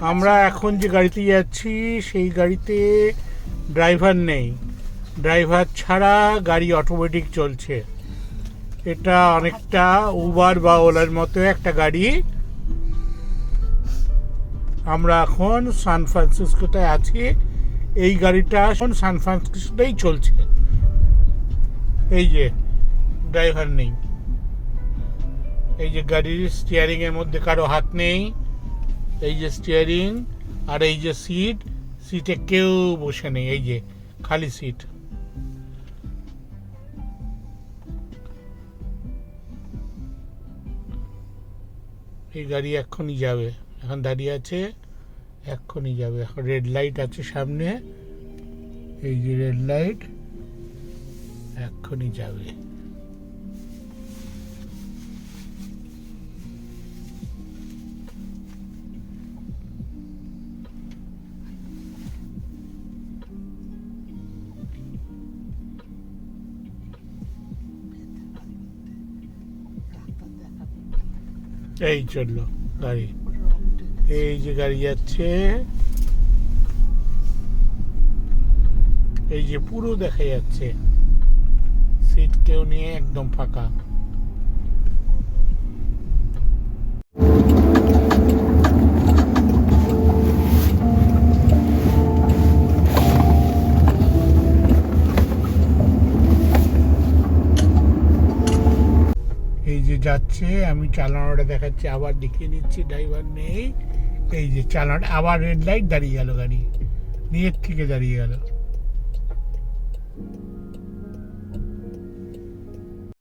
আমরা এখন যে গাড়িতে যাচ্ছি, সেই গাড়িতে ড্রাইভার নেই। ড্রাইভার ছাড়া গাড়ি অটোমেটিক চলছে। এটা অনেকটা উবার বা ওলার মতো একটা গাড়ি। আমরা এখন সান ফ্রান্সিসকোতে আছি। এই গাড়িটা এখন সান ফ্রান্সিসকোতেই চলছে। এই যে, ড্রাইভার নেই। এই যে গাড়ির স্টিয়ারিং এর মধ্যে কারও হাত নেই। এই যে স্টিয়ারিং আর এই যে সিট সিটে কেউ বসে নেই, এই যে খালি সিট এই গাড়ি এক্ষুনি যাবে, এখন দাঁড়িয়ে আছে, এক্ষুনি যাবে। এখন রেড লাইট আছে সামনে, এই যে রেড লাইট এক্ষুনি যাবে। এই চলল, গাড়ি। এই যে গাড়ি যাচ্ছে, এই যে পুরো দেখা যাচ্ছে। সিট কেউ নিয়ে একদম ফাঁকা। যে যাচ্ছে, আমি চালানোটা দেখাচ্ছি, আবার দেখিয়ে নিচ্ছি ড্রাইভার নেই। এই যে চালানো, আবার রেড লাইট দাঁড়িয়ে গেল গাড়ি নিজের থেকে দাঁড়িয়ে গেল।